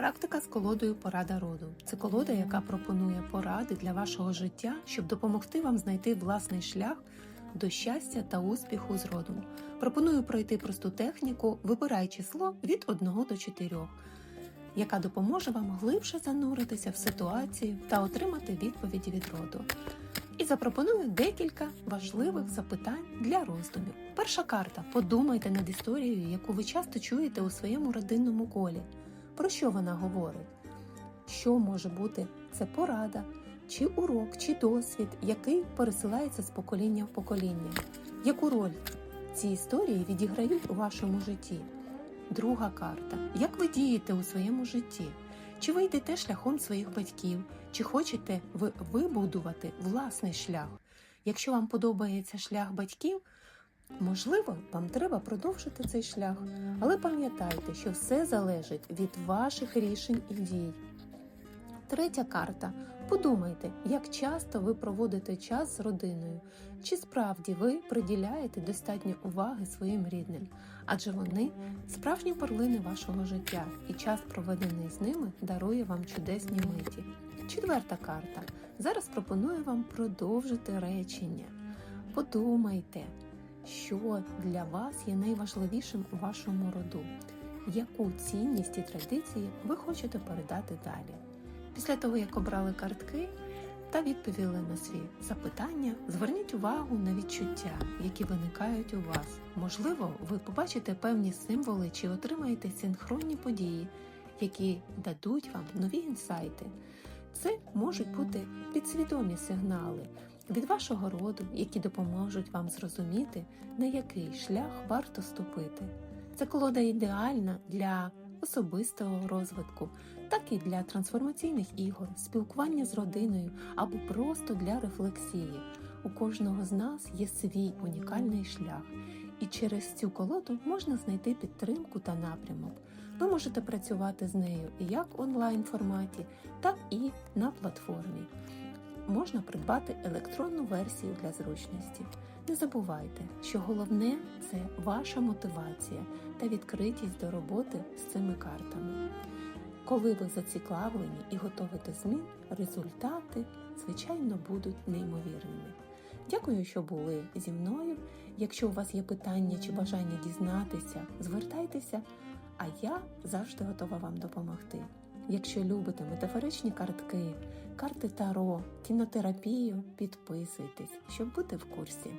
Практика з колодою порада роду. Це колода, яка пропонує поради для вашого життя, щоб допомогти вам знайти власний шлях до щастя та успіху з родом. Пропоную пройти просту техніку, вибирай число від 1 до 4, яка допоможе вам глибше зануритися в ситуацію та отримати відповіді від роду. І запропоную декілька важливих запитань для роздумів. Перша карта. Подумайте над історією, яку ви часто чуєте у своєму родинному колі. Про що вона говорить? Що може бути це порада, чи урок, чи досвід, який пересилається з покоління в покоління? Яку роль ці історії відіграють у вашому житті? Друга карта. Як ви дієте у своєму житті? Чи ви йдете шляхом своїх батьків, чи хочете ви вибудувати власний шлях? Якщо вам подобається шлях батьків, можливо, вам треба продовжити цей шлях, але пам'ятайте, що все залежить від ваших рішень і дій. Третя карта. Подумайте, як часто ви проводите час з родиною, чи справді ви приділяєте достатньо уваги своїм рідним, адже вони справжні перлини вашого життя, і час, проведений з ними, дарує вам чудесні миті. Четверта карта. Зараз пропоную вам продовжити речення. Подумайте, що для вас є найважливішим у вашому роду, яку цінність і традиції ви хочете передати далі. Після того, як обрали картки та відповіли на свої запитання, зверніть увагу на відчуття, які виникають у вас. Можливо, ви побачите певні символи чи отримаєте синхронні події, які дадуть вам нові інсайти. Це можуть бути підсвідомі сигнали від вашого роду, які допоможуть вам зрозуміти, на який шлях варто ступити. Це колода ідеальна для особистого розвитку, так і для трансформаційних ігор, спілкування з родиною або просто для рефлексії. У кожного з нас є свій унікальний шлях, і через цю колоду можна знайти підтримку та напрямок. Ви можете працювати з нею як в онлайн форматі, так і на платформі. Можна придбати електронну версію для зручності. Не забувайте, що головне це ваша мотивація та відкритість до роботи з цими картами. Коли ви зацікавлені і готові до змін, результати, звичайно, будуть неймовірними. Дякую, що були зі мною. Якщо у вас є питання чи бажання дізнатися, звертайтеся, а я завжди готова вам допомогти. Якщо любите метафоричні картки, карти Таро, кінотерапію, підписуйтесь, щоб бути в курсі.